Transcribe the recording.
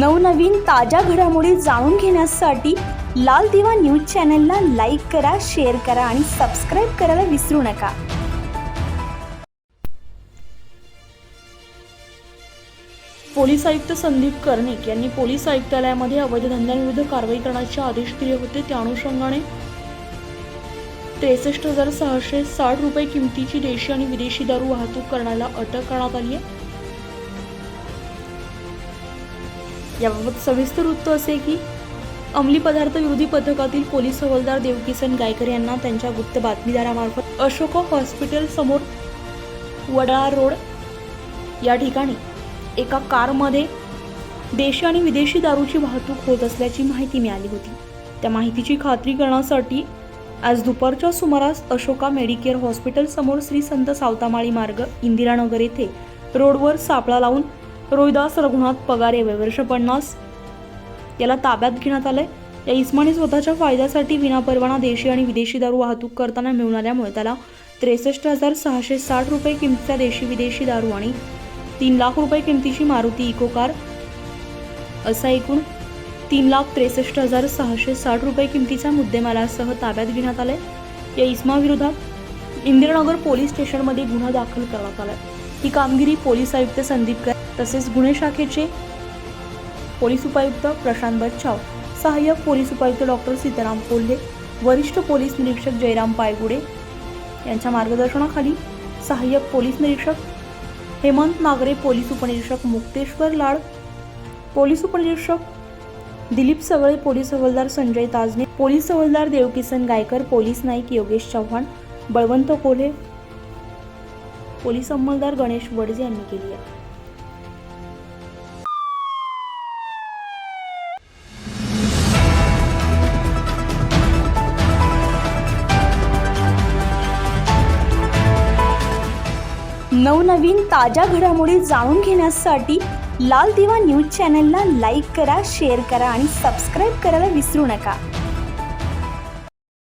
नवनवीन ताज्या घडामोडी जाणून घेण्यासाठी लाल दिवा न्यूज चॅनलला लाईक करा शेअर करा आणि सबस्क्राईब करायला विसरू नका. पोलीस आयुक्त संदीप कर्णिक यांनी पोलीस आयुक्तालयामध्ये अवैध धंद्यांविरुद्ध कारवाई करण्याचे आदेश दिले होते. त्या अनुषंगाने त्रेसष्ट हजार सहाशे साठ रुपये किमतीची देशी आणि विदेशी दारू वाहतूक करण्याला अटक करण्यात आली आहे. याबाबत सविस्तर वृत्त असे की अंमली पदार्थ विरोधी पथकातील पोलीस हवालदार देवकिसन गायकर यांना त्यांच्या गुप्त बातमीदारामार्फत अशोक हॉस्पिटल समोर वडाळा रोड या ठिकाणी एका कारमध्ये देशी आणि विदेशी दारूची वाहतूक होत असल्याची माहिती मिळाली होती. त्या माहितीची खात्री करण्यासाठी आज दुपारच्या सुमारास अशोका मेडिकेअर हॉस्पिटल समोर श्री संत सावतामाळी मार्ग इंदिरानगर येथे रोडवर सापळा लावून रोहिदास रघुनाथ पगारे वय वर्ष पन्नास. याला ताब्यात घेण्यात आलंय. या इस्माने स्वतःच्या फायद्यासाठी विनापरवाना देशी आणि विदेशी दारू वाहतूक करताना मिळणाऱ्यामुळे त्याला त्रेसष्ट हजार सहाशे साठ रुपये किमतीचा देशी विदेशी दारू आणि तीन लाख रुपये किमतीची मारुती इको कार असा एकूण तीन लाख त्रेसष्ट हजार सहाशे साठ रुपये किमतीच्या मुद्देमालासह ताब्यात घेण्यात आलाय. या इस्माविरोधात इंदिरानगर पोलीस स्टेशनमध्ये गुन्हा दाखल करण्यात आला ही कामगिरी पोलीस आयुक्त संदीप कर तसेच गुन्हे शाखेचे पोलीस उपायुक्त प्रशांत बच्चाव सहाय्यक पोलीस उपायुक्त डॉक्टर सीताराम कोल्हे वरिष्ठ पोलीस निरीक्षक जयराम पायगुडे यांच्या मार्गदर्शनाखाली सहाय्यक पोलीस निरीक्षक हेमंत नागरे पोलीस उपनिरीक्षक मुक्तेश्वर लाड पोलीस उपनिरीक्षक दिलीप सगळे पोलीस हवालदार संजय ताजने पोलीस हवालदार देवकिसन गायकर पोलीस नाईक योगेश चव्हाण बळवंत कोल्हे पोलीस अंमलदार गणेश वडजे यांनी केली आहे. नवनवीन ताज्या घडामोडी जाणून घेण्यासाठी लाल दिवा न्यूज चॅनलला लाईक करा शेअर करा आणि सबस्क्राईब करायला विसरू नका.